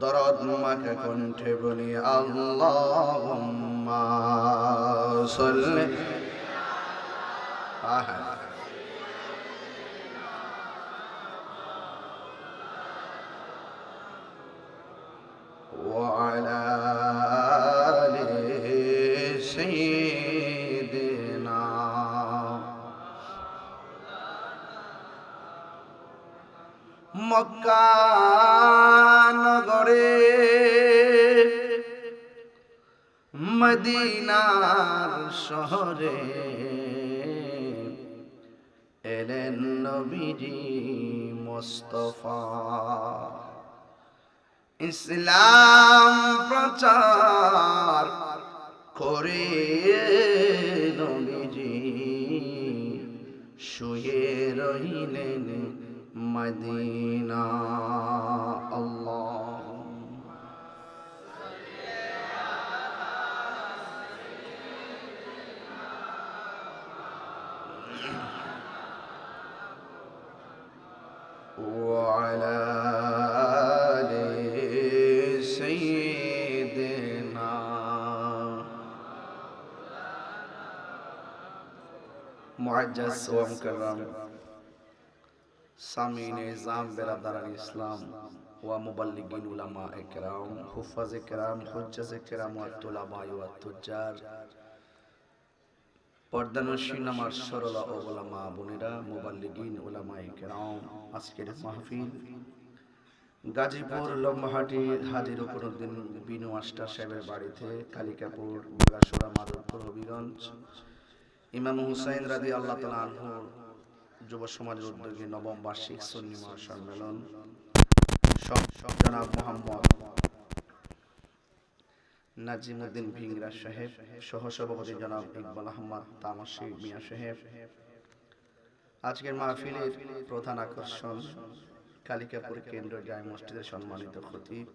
দরদ মাকে কণ্ঠে বলি আল্লাহুম্মা সাল্লি আহা وعلى آل سيدنا মক্কা মদিনার শহরে এলেন নবীজি মোস্তফা। ইসলাম প্রচার করে নবীজি শুয়ে রহিলেন মদিনা। মুআজ্জাজ ও মুকাররাম সামিন নিজাম বেরাদারান ইসলাম ওয়া মুবাল্লিগিন উলামা একরাম হুফাজ কেরাম হুজ্জাজে কেরাম ওয়া তুলাবা ওয়া তুজার পর্দানসীন আমার সরলা ও ওলামা বোনেরা মুবাল্লিগিন উলামা একরাম আজকের মাহফিল। গাজীপুর লম্বাহাটি হাজির উপরদিন বিনু আষ্টা সাহেবের বাড়িতে কালিকাপুর বেলাসোরা মাধবপুর হবিগঞ্জ। ইমাম হুসাইন রাদি আল্লাহ তালা আনহুর যুব সমাজের উদ্যোগে নবম বার্ষিক সন্নি মহাসম্মেলন। জনাব মোহাম্মদ নাজিমুদ্দিন ভিংরা সাহেব, সহসভাপতি জনাব ইকবাল আহমদ তামাশি মিয়া সাহেব। আজকের মাহফিলের প্রধান আকর্ষণ কালিকাপুর কেন্দ্র জায় মসজিদের সম্মানিত খতিব।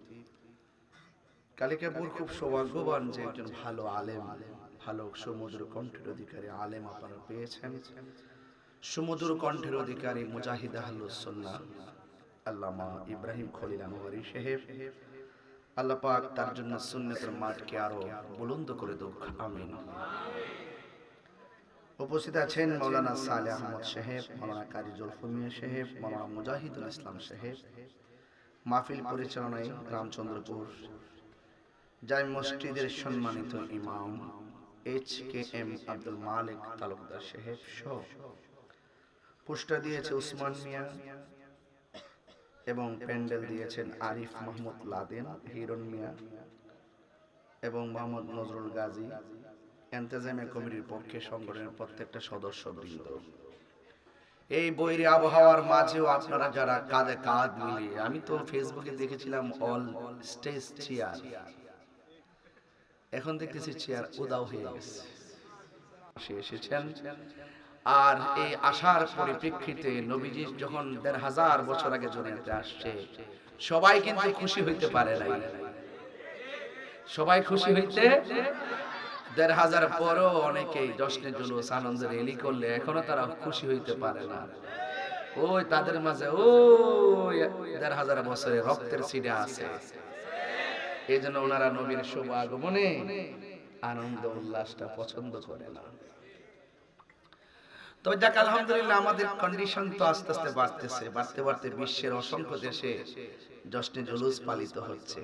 কালিকাপুর খুব সৌভাগ্যবান যে একজন ভালো আলেম আলেম। ভালো সমুদ্র কণ্ঠের অধিকারী আলেম আপনারা পেয়েছেন। সমুদ্র কণ্ঠের অধিকারী মুজাহিদ আহলুসন্না আল্লামা ইব্রাহিম খলিল আনোয়ারি সাহেব। আল্লাহ পাক তার জন্য সুন্নতের মাঠকে আরও বুলন্দ করে দুঃখ আমিন। উপস্থিত আছেন মৌলানা সালে আহমদ সাহেব মৌলানা কারি জলফুমিয়া সাহেব মৌলানা মুজাহিদুল ইসলাম সাহেব। মাহফিল পরিচালনায় রামচন্দ্রপুর জামি মসজিদের সম্মানিত ইমাম। H K M Abdul Malik Talukdar সাহেব সহ। পোস্টার দিয়েছে উসমান মিয়া এবং প্যান্ডেল দিয়েছেন আরিফ মাহমুদ লাদেন, হিরণ মিয়া এবং মোহাম্মদ নজরুল গাজী। এন্তেজামিয়া কমিটির পক্ষে সংগঠনের প্রত্যেকটা সদস্য বৃন্দ এই বৈরী আবহাওয়ার মাঝেও আপনারা যারা কাঁধে কাঁধ মিলিয়ে, আমি তো ফেসবুকে দেখেছিলাম অল স্টেজ চেয়ার এখন দেখতেছি চেয়ার উদাও হয়ে গেছে। সে এসেছেন। আর এই আশার পরিপ্রেক্ষিতে নবীজি যখন দেড় হাজার বছর আগে জমিতে আসছে সবাই কিন্তু খুশি হইতে পারে নাই। সবাই খুশি হইতে দেড় হাজার পরও অনেকেই জশ্নের জুলুস আনন্দের এলি করলে এখনও তারা খুশি হইতে পারে না। ওই তাদের মাঝে ওই দেড় হাজার বছরে রক্তের সিডা আছে। এই জন্য ওনারা নবীর শুভ আগমনে আনন্দ, উল্লাসটা পছন্দ করে না। তবে যাক, আলহামদুলিল্লাহ, আমাদের কন্ডিশন তো আস্তে আস্তে বাড়তেছে। বাড়তে বাড়তে বিশ্বের অসংখ্য দেশে জশ্নে জুলুস পালিত হচ্ছে।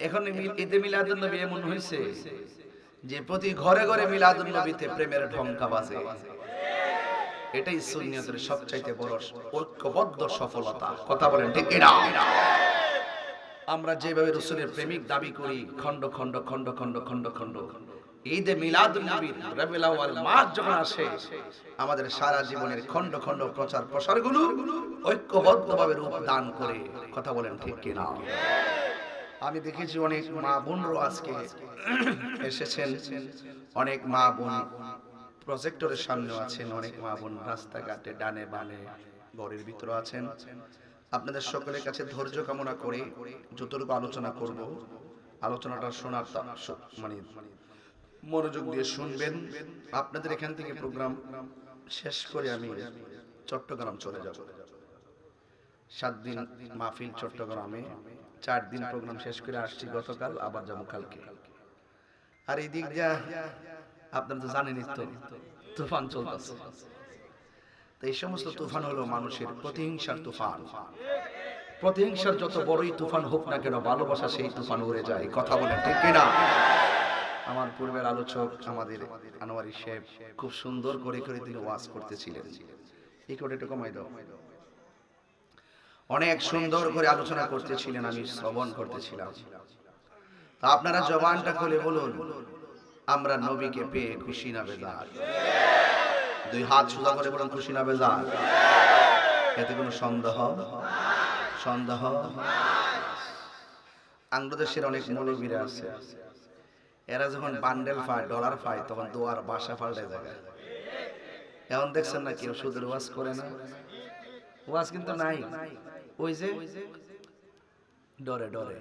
এখন ঈদে মিলাদুন নবী এমন হয়েছে যে প্রতি ঘরে ঘরে মিলাদুন নবীতে প্রেমের ঢঙ্কা বাজে। এটাই সুন্নিয়তের সবচাইতে বড় ঐক্যবদ্ধ সফলতা। কথা বলেন ঠিক কিনা? আমরা যেভাবে রসুলের প্রেমিক দাবি করি, খণ্ড খণ্ড খণ্ড খণ্ড খণ্ড খণ্ড। ঈদে মিলাদুন নবীর রবিউল মাস যখন আসে, আমাদের সারা জীবনের খণ্ড খণ্ড প্রচার প্রসারগুলো ঐক্যবদ্ধভাবে রূপ দান করে। কথা বলেন ঠিক কিনা? আমি দেখেছি অনেক মা বোনরাও আজকে এসেছেন। অনেক মা বোন প্রজেক্টরের সামনে আছেন, অনেক মা বোন রাস্তাঘাটে ডানে বানে ঘরের ভিতরে আছেন। আপনাদের সকলের কাছে ধৈর্য কামনা করে যতটুকু আলোচনা করব, আলোচনাটা শোনার মানে মনোযোগ দিয়ে শুনবেন। আপনাদের এখান থেকে প্রোগ্রাম শেষ করে আমি চট্টগ্রাম চলে যাব। সাত দিন মাহফিল চট্টগ্রামে, চার দিন প্রোগ্রাম শেষ করে আসছি গতকাল, আবার যাব কালকে। আর এই দিক যা আপনারা তো জানেনই তো, তুফান চলতেছে। তো এই সমস্ত তুফান হলো মানুষের প্রতিহিংসার তুফান। প্রতিহিংসার যত বড়ই তুফান হোক না কেন ভালোবাসা সেই তুফান উড়ে যায়। কথা বলেন ঠিক কিনা? আমার পূর্বের আলোচক আমাদের আনোয়ারি সাহেব খুব সুন্দর করে করে তিনি ওয়াজ করতেছিলেন। এই করে একটু কমাই দাও। অনেক সুন্দর করে আলোচনা করতেছিলেন আমি শ্রবণ করতেছিলাম। তা আপনারা জবানটা খুলে বলুন আমরা নবীকে পেয়ে খুশি না বেজার? দুই হাত সোজা করে বলুন খুশি না বেজার? এতে কোনো সন্দেহ? সন্দেহ? আন্ধ্রদেশের অনেক মৌলবীরা আছে। এরা যখন বান্ডেল পায় ডলার পায় তখন দোয়ার বাসা পাল্টে যায় এখন দেখছেন না কেউ সুদের ওয়াজ করে না? ওয়াজ কিন্তু নাই। ওই যে ডরে ডরে।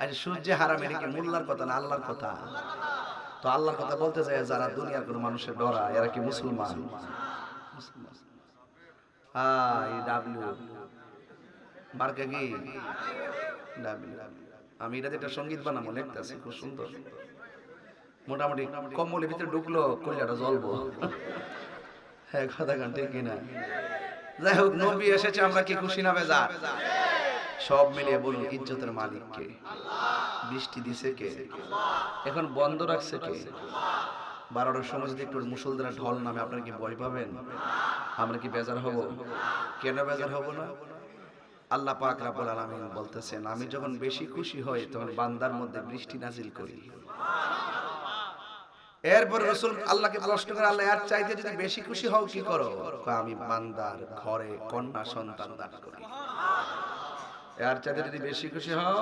আরে সূর্য হারাম, এটা কি মোল্লার কথা না আল্লাহর কথা? তো আল্লাহর কথা বলতে চাই যারা দুনিয়ার কোনো মানুষের ডরা, এরা কি মুসলমান? মার্কা কি? আমি এটা একটা সংগীত বানাবো লিখতেছি খুব সুন্দর। মোটামুটি কম্বলের ভিতরে ঢুকলো কইলাটা জ্বলবো। হ্যাঁ কথা গান ঠিক কিনা? যাই হোক, নবী এসেছে, আমরা কি খুশি না বেজার? সব মিলিয়ে বলুন, ইজ্জতের মালিক কে বৃষ্টি দিছে কে? এখন বন্ধ রাখছে কে? বারোটার সময় যদি একটু মুসলধারা ঢল নামে, আপনারা কি ভয় পাবেন? আমরা কি বেজার হব? কেন বেজার হব না? আল্লাহ পাক রাব্বুল আলামিন বলতেছেন, আমি যখন বেশি খুশি হই, তখন বান্দার মধ্যে বৃষ্টি নাজিল করি। এরপর রসুল আল্লাহকে প্রশ্ন করে, আল্লাহ আর চাইতে যদি বেশি খুশি হও, কি করো? আমি বান্দার ঘরে কন্যা সন্তান দান করি। এর চাইতে যদি বেশি খুশি হও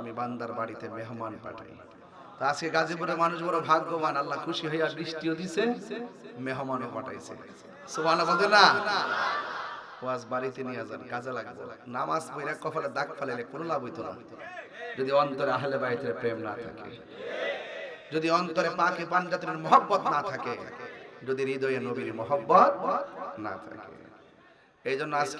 আমি বান্দার বাড়িতে মেহমান পাঠাই। তা আজকে গাজীপুরের মানুষ বড় ভাগ্যবান, আল্লাহ খুশি হইয়া বৃষ্টিও দিছে, মেহমানও পাঠাইছে। সুবহানাল্লাহ বলতে না? ওয়াজ বাড়িতে নিয়ে যান, কাজে লাগবে। নামাজ পড়া কপালে দাগ ফালাইলে কোনো লাভ হইতো না। যদি অন্তরে আহলে বাইতের প্রেম না থাকে, যদি অন্তরে পাকে পাঞ্জাতের মহব্বত না থাকে, যদি হৃদয়ে নবীর মহব্বত না থাকে। এই জন্য আজকে